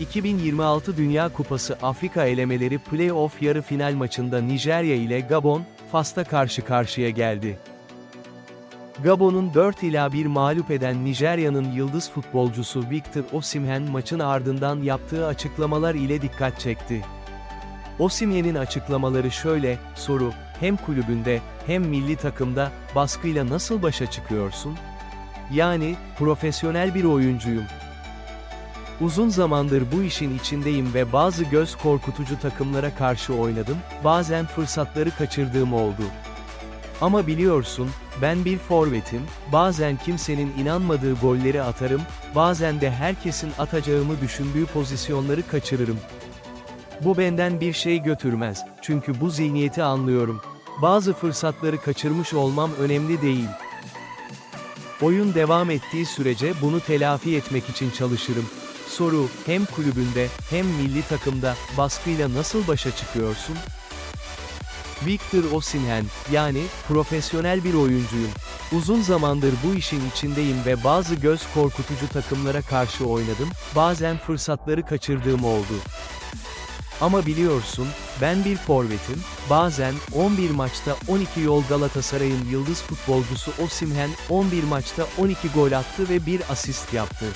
2026 Dünya Kupası Afrika elemeleri play-off yarı final maçında Nijerya ile Gabon, Fas'ta karşı karşıya geldi. Gabon'un 4 ila 1 mağlup eden Nijerya'nın yıldız futbolcusu Victor Osimhen maçın ardından yaptığı açıklamalar ile dikkat çekti. Osimhen'in açıklamaları şöyle, soru, hem kulübünde, hem milli takımda, baskıyla nasıl başa çıkıyorsun? Yani, profesyonel bir oyuncuyum. Uzun zamandır bu işin içindeyim ve bazı göz korkutucu takımlara karşı oynadım, bazen fırsatları kaçırdığım oldu. Ama biliyorsun, ben bir forvetim, bazen kimsenin inanmadığı golleri atarım, bazen de herkesin atacağımı düşündüğü pozisyonları kaçırırım. Bu benden bir şey götürmez, çünkü bu zihniyeti anlıyorum. Bazı fırsatları kaçırmış olmam önemli değil. Oyun devam ettiği sürece bunu telafi etmek için çalışırım. Soru, hem kulübünde, hem milli takımda, baskıyla nasıl başa çıkıyorsun? Victor Osimhen, yani, profesyonel bir oyuncuyum. Uzun zamandır bu işin içindeyim ve bazı göz korkutucu takımlara karşı oynadım, bazen fırsatları kaçırdığım oldu. Ama biliyorsun, ben bir forvetim, bazen 11 maçta 12 yol Galatasaray'ın yıldız futbolcusu Osimhen 11 maçta 12 gol attı ve bir asist yaptı.